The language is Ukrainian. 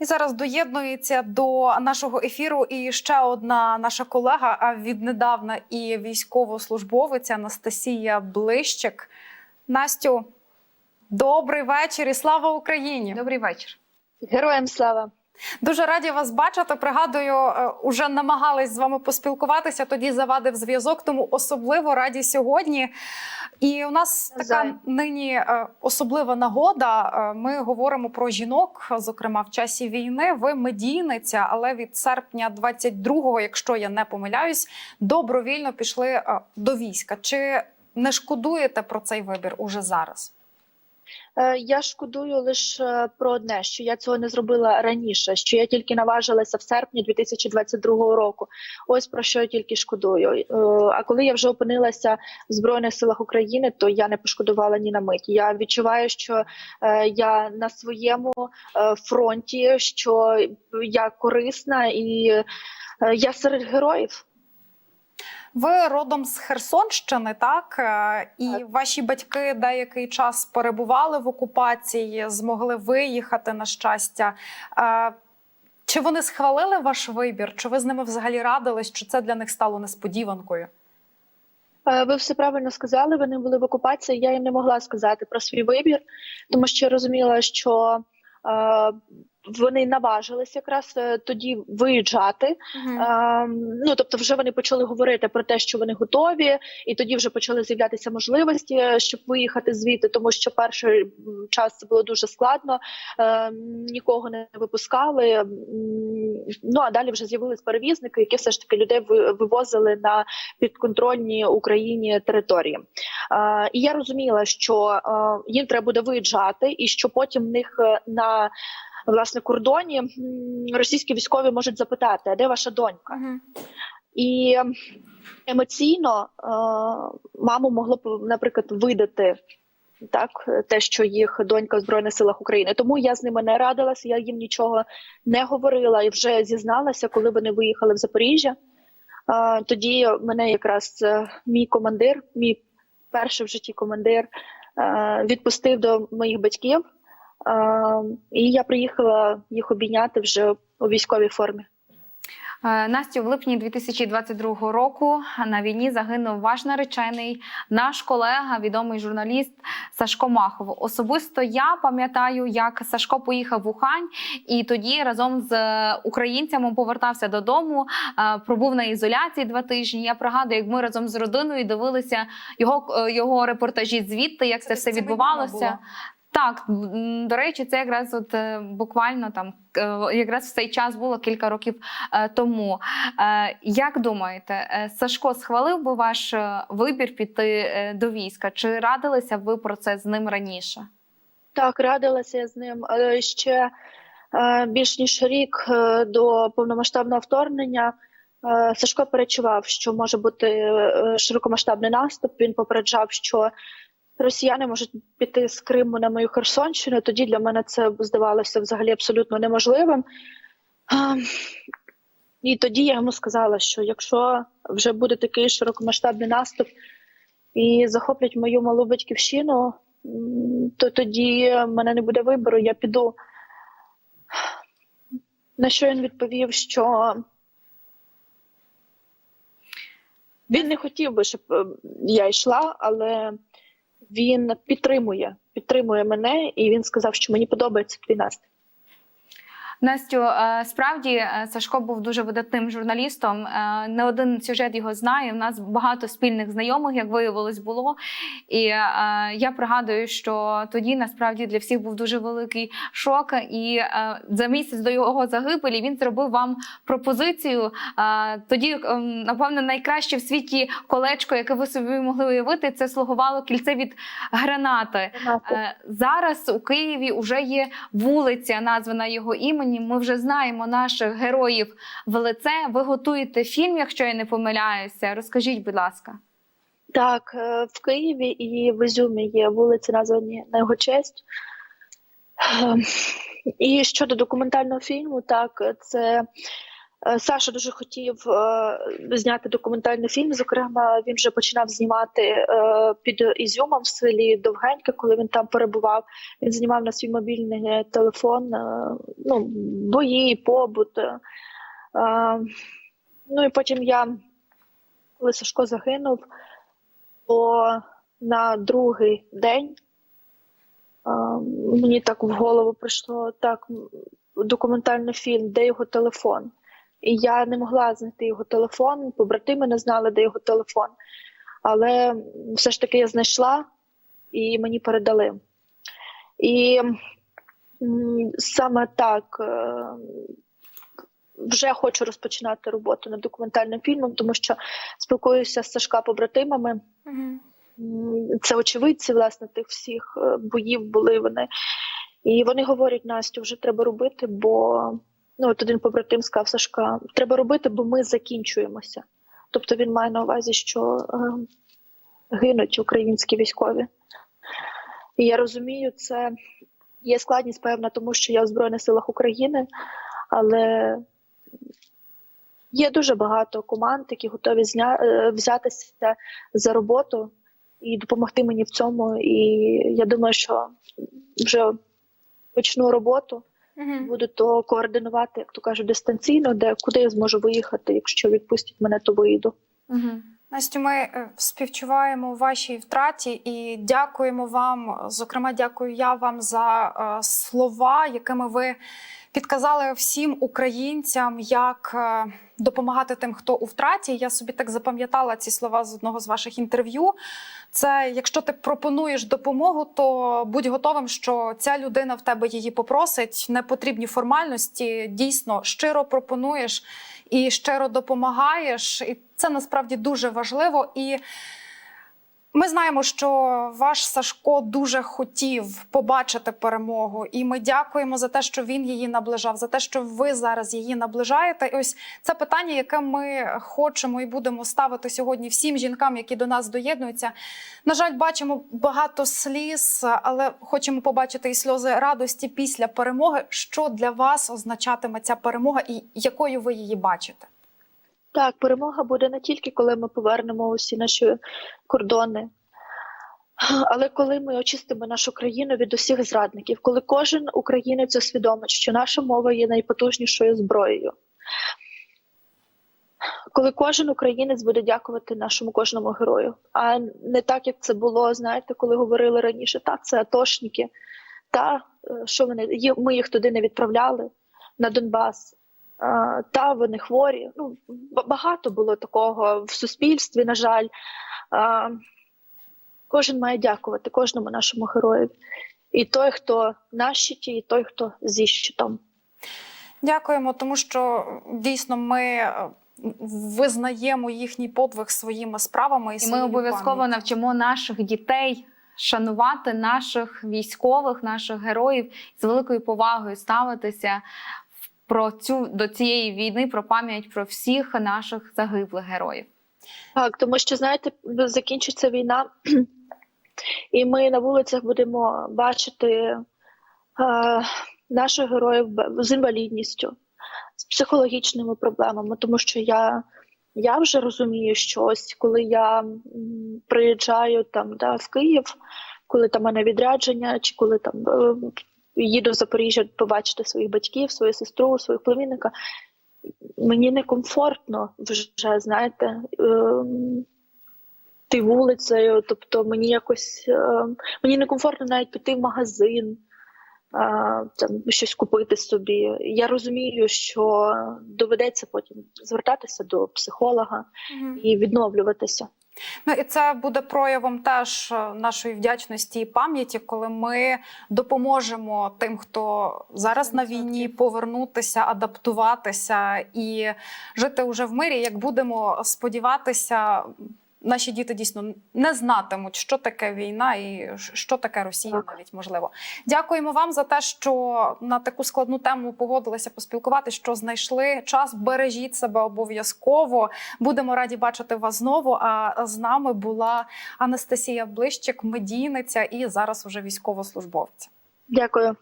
І зараз доєднується до нашого ефіру і ще одна наша колега, а віднедавна і військовослужбовиця Анастасія Блищик. Настю, добрий вечір і слава Україні! Добрий вечір. Героям слава! Дуже раді вас бачити. Пригадую, е, уже намагались з вами поспілкуватися. Тоді завадив зв'язок, тому особливо раді сьогодні. І у нас така нині е, особлива нагода. Е, Ми говоримо про жінок, зокрема в часі війни. Ви медійниця, але від серпня 22-го, якщо я не помиляюсь, добровільно пішли до війська. Чи не шкодуєте про цей вибір уже зараз? Е, Я шкодую лише про одне, що я цього не зробила раніше, що я тільки наважилася в серпні 2022 року. Ось про що я тільки шкодую. Е, А коли я вже опинилася в Збройних силах України, то я не пошкодувала ні на мить. Я відчуваю, що е, я на своєму фронті, що я корисна і я серед героїв. Ви родом з Херсонщини, так? Е, І Так. ваші батьки деякий час перебували в окупації, змогли виїхати на щастя. Е, Чи вони схвалили ваш вибір? Чи ви з ними взагалі радились? Чи це для них стало несподіванкою? Е, Ви все правильно сказали. Вони були в окупації. Я їм не могла сказати про свій вибір, тому що я розуміла, що вони наважились якраз е, тоді виїжджати. Е, ну тобто, вже вони почали говорити про те, що вони готові, і тоді вже почали з'являтися можливості, е, щоб виїхати звідти, тому що перший час це було дуже складно. Е, нікого не випускали. Ну а далі вже з'явились перевізники, які все ж таки людей вивозили на підконтрольні Україні території. Е, і я розуміла, що е, їм треба буде виїжджати, і що потім в них е, на власне кордоні російські військові можуть запитати, а де ваша донька? Мгм. І емоційно е, маму могло б, наприклад, видати. Так, те, що їх донька в збройних силах України, тому я з ними не радилася, я їм нічого не говорила і вже зізналася, коли вони виїхали в Запоріжжя. Е, тоді мене якраз е, мій командир, мій перший в житті командир, е, відпустив до моїх батьків, і я приїхала їх обійняти вже у військовій формі. Е, Настю, в липні 2022 року на війні загинув ваш наречений, наш колега, відомий журналіст Сашко Махов. Особисто я пам'ятаю, як Сашко поїхав в Ухань, і тоді разом з українцями повертався додому. е, Пробув на ізоляції два тижні. Я пригадую, як ми разом з родиною дивилися його, е, його репортажі звідти, як це, все відбувалося. Так, до речі, це якраз от е, буквально там е, якраз в цей час було кілька років е, тому. Як думаєте, Сашко схвалив би ваш вибір піти до війська? Чи радилися ви про це з ним раніше? Так, радилася я з ним ще більш ніж рік до повномасштабного вторгнення. Сашко перечував, що може бути широкомасштабний наступ. Він попереджав, що росіяни можуть піти з Криму на мою Херсонщину. Тоді для мене це здавалося взагалі абсолютно неможливим. І тоді я йому сказала, що якщо вже буде такий широкомасштабний наступ і захоплять мою малу батьківщину, то тоді мене не буде вибору, я піду. На що він відповів, що він не хотів би, щоб е, я йшла, але він підтримує, підтримує мене, і він сказав, що мені подобається твій настрій. Настю, е, справді е, Сашко був дуже видатним журналістом. Е, Не один сюжет його знає. У нас багато спільних знайомих, як виявилось, було. І я пригадую, що тоді насправді для всіх був дуже великий шок. І за місяць до його загибелі він зробив вам пропозицію. Тоді, е, напевно, найкраще в світі колечко, яке ви собі могли уявити, це слугувало кільце від гранати. Зараз у Києві вже є вулиця, названа його іменем. Ми вже знаємо наших героїв в лице. Ви готуєте фільм, якщо я не помиляюся. Розкажіть, будь ласка. Так, е, в Києві і в Ізюмі є вулиці, названі на його честь. Ем, І щодо документального фільму, так, це Саша дуже хотів е, зняти документальний фільм. Зокрема, він вже починав знімати е, під Ізюмом в селі Довгеньке, коли він там перебував. Він знімав на свій мобільний телефон е, ну, бої, побут. е. Е, Ну і потім я, коли Сашко загинув, то на другий день е, мені так в голову прийшло так документальний фільм, де його телефон. І я не могла знайти його телефон, побратими не знали, де його телефон. Але все ж таки я знайшла і мені передали. І саме так е, вже хочу розпочинати роботу над документальним фільмом, тому що спілкуюся з Сашка побратимами. М, Це очевидці, власне, тих всіх е, боїв були вони. І вони говорять: Настю, вже треба робити, бо ну от один побратим сказав Сашка, треба робити, бо ми закінчуємося. Тобто він має на увазі, що е, гинуть українські військові. І я розумію, це є складність, певна, тому що я в Збройних силах України, але є дуже багато команд, які готові зня... е, взятися за роботу і допомогти мені в цьому. І я думаю, що вже почну роботу, Мгм. буду то координувати, як то кажуть, дистанційно, де куди я зможу виїхати. Якщо відпустять мене, то виїду. Угу. Настю, ми е, співчуваємо вашій втраті і дякуємо вам. Зокрема, дякую я вам за е, слова, якими ви підказали всім українцям, як е, допомагати тим, хто у втраті. Я собі так запам'ятала ці слова з одного з ваших інтерв'ю. Це якщо ти пропонуєш допомогу, то будь готовим, що ця людина в тебе її попросить. Не потрібні формальності. Дійсно, щиро пропонуєш і щиро допомагаєш. І це насправді дуже важливо. І ми знаємо, що ваш Сашко дуже хотів побачити перемогу, і ми дякуємо за те, що він її наближав, за те, що ви зараз її наближаєте. І ось це питання, яке ми хочемо і будемо ставити сьогодні всім жінкам, які до нас доєднуються. На жаль, бачимо багато сліз, але хочемо побачити і сльози радості після перемоги. Що для вас означатиме ця перемога, і якою ви її бачите? Так, перемога буде не тільки коли ми повернемо усі наші кордони, але коли ми очистимо нашу країну від усіх зрадників, коли кожен українець усвідомить, що наша мова є найпотужнішою зброєю. Коли кожен українець буде дякувати нашому кожному герою, а не так, як це було, знаєте, коли говорили раніше, та це атошники, та е, що вони ми їх туди не відправляли на Донбас. Та вони хворі. Ну багато було такого в суспільстві. На жаль, А, кожен має дякувати кожному нашому героєві. І той, хто на щиті, і той, хто зі щитом. Дякуємо, тому що дійсно ми е, визнаємо їхній подвиг своїми справами і, І ми обов'язково навчимо наших дітей шанувати наших військових, наших героїв з великою повагою ставитися про цю до цієї війни, про пам'ять про всіх наших загиблих героїв. Так, тому що знаєте, закінчиться війна, і ми на вулицях будемо бачити е, наших героїв з інвалідністю, з психологічними проблемами, тому що я, я вже розумію, що ось коли я приїжджаю там да, в Київ, коли там мене відрядження, чи коли там е, їду в Запоріжжя побачити своїх батьків, свою сестру, своїх племінника, мені некомфортно вже, знаєте, ем, ти вулицею, тобто мені якось ем, мені некомфортно навіть піти в магазин, а, там щось купити собі. Я розумію, що доведеться потім звертатися до психолога Мгм. і відновлюватися. Ну і це буде проявом теж е, нашої вдячності і пам'яті, коли ми допоможемо тим, хто зараз на війні, повернутися, адаптуватися і жити уже в мирі. Як будемо сподіватися, наші діти дійсно не знатимуть, що таке війна і що таке Росія, Так. навіть можливо. Дякуємо вам за те, що на таку складну тему погодилися поспілкуватися, що знайшли час. Бережіть себе обов'язково. Будемо раді бачити вас знову. А з нами була Анастасія Блищик, медійниця і зараз уже військовослужбовця. Дякую.